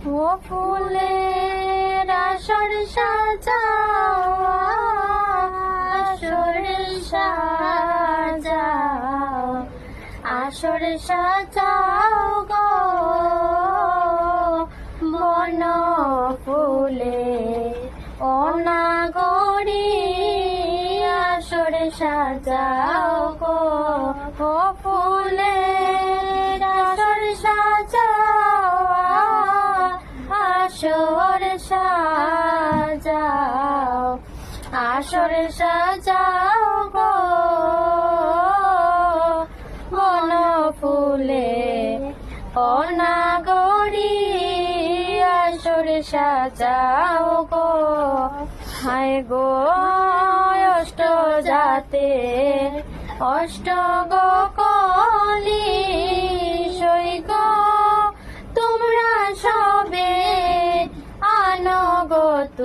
ও ফুলের আসর সাজাও আসর সাজাও আসর সাজাও গো। বন ফুলে অনাগরি আসর সাজাও গো। ও ফুলে আসর সাজাও আসর সাজাও গো। মন ফুলে অনাগরি আসর সাজাও গো। হায় গো, অষ্ট জাতে, অষ্ট গো কলি।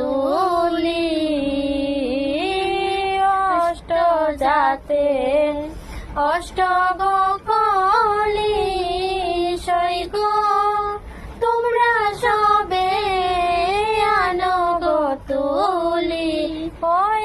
তুলি অষ্ট জাতে অষ্ট গো কলি সই তোমরা সবে আনো গো তুলি ওই